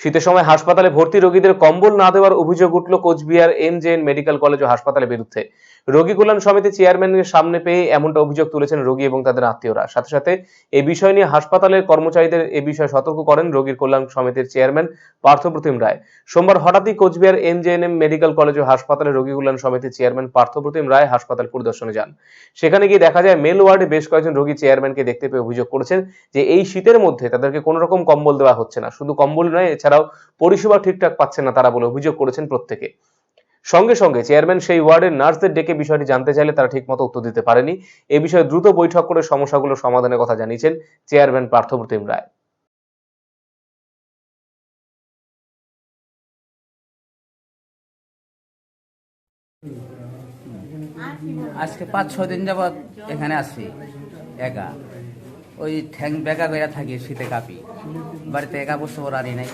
শীতের সময় হাসপাতালে ভর্তি রোগীদের কম্বল না দেওয়ার অভিযোগ উঠল কোচবিহার এম মেডিকেল কলেজ ও হাসপাতালের বিরুদ্ধে। রোগী কল্যাণ সমিতি চেয়ারম্যানের সামনে পেয়ে এমনটা অভিযোগ তুলেছেন রোগী এবং তাদের আত্মীয়রা। সাথে সাথে এই বিষয় নিয়ে হাসপাতালের কর্মচারীদের এ বিষয়ে সতর্ক করেন রোগীর কল্যাণ সমিতির চেয়ারম্যান পার্থপ্রতিম রায়। সোমবার হঠাৎই কোচবিহার এম মেডিকেল কলেজ ও হাসপাতালে রোগী কল্যাণ সমিতির চেয়ারম্যান পার্থপ্রতিম রায় হাসপাতাল পরিদর্শনে যান। সেখানে গিয়ে দেখা যায়, মেল ওয়ার্ডে বেশ কয়েকজন রোগী চেয়ারম্যানকে দেখতে পেয়ে অভিযোগ করেছেন যে, এই শীতের মধ্যে তাদেরকে কোনো রকম কম্বল দেওয়া হচ্ছে না। শুধু কম্বল নয় এছাড়াও পরিষেবা ঠিকঠাক পাচ্ছে না তারা বলে অভিযোগ করেছেন প্রত্যেকে। সঙ্গে সঙ্গে চেয়ারম্যান সেই ওয়ার্ডের নার্সদের ডেকে বিষয়টি জানতে চাইলে তারা ঠিকমতো উত্তর দিতে পারেনি। এ বিষয়ে দ্রুত বৈঠক করে সমস্যাগুলো সমাধানের কথা জানিয়েছেন চেয়ারম্যান পার্থপ্রতিম রায়। আজকে পাঁচ, ছয় দিন যাবৎ এখানে আসি একা। ওই ঠ্যাং বেকা বেয়া থাকি, শীতে কাঁপি। বাড়িতে একা বসে আনি নাই।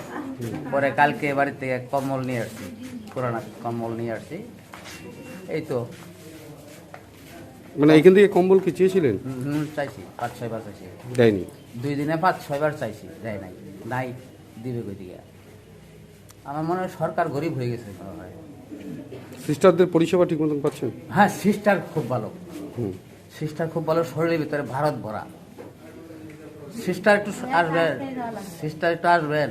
পরে কালকে বাড়িতে কম্বল নিয়ে আসছি পুরানা কম্বল নিয়ে আসছি। এই তো। মানে এখান থেকে কম্বল কি চেয়েছিলেন? চাইছি পাঁচ ছয়বার চাইছি। দেয়নি? দুই দিনে পাঁচ ছয়বার চাইছি দেয় নাই নাই দিবে কই দিকে আমার মনে হয় সরকার গরিব হয়ে গেছে মনে হয়। সিস্টারদের পরিষেবা ঠিক মতন পাচ্ছেন? হ্যাঁ সিস্টার খুব ভালো। হুম। সিস্টার খুব ভালো শরীরের ভিতরে ভারত ভরা। সিস্টার একটু আসবেন সিস্টার একটু আসবেন।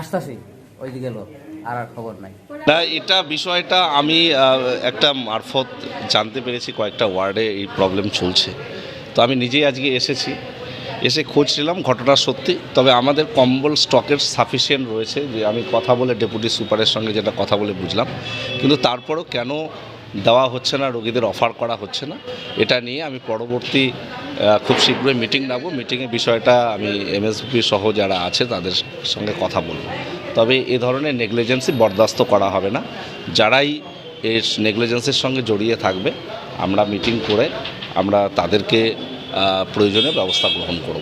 আসতেছি ওই দিকে লোক আর আর খবর নাই। না, এটা বিষয়টা আমি একটা মারফত জানতে পেরেছি কয়েকটা ওয়ার্ডে এই প্রবলেম চলছে। তো আমি নিজেই আজকে এসেছি, এসে খোঁজ নিলাম, ঘটনা সত্যি, তবে আমাদের কম্বল স্টকের সাফিসিয়েন্ট রয়েছে, যে আমি কথা বলে ডেপুটি সুপারের সঙ্গে যেটা কথা বলে বুঝলাম। কিন্তু তারপরও কেন দেওয়া হচ্ছে না, রোগীদের অফার করা হচ্ছে না। এটা নিয়ে আমি পরবর্তী খুব শীঘ্রই মিটিং ডাকবো মিটিংয়ে বিষয়টা আমি এমএসপি সহ যারা আছে, তাদের সঙ্গে কথা বলব। তবে এ ধরনের নেগলিজেন্সি বরদাস্ত করা হবে না। যারাই এর নেগলিজেন্সের সঙ্গে জড়িয়ে থাকবে, আমরা মিটিং করে আমরা তাদেরকে প্রয়োজনীয় ব্যবস্থা গ্রহণ করব।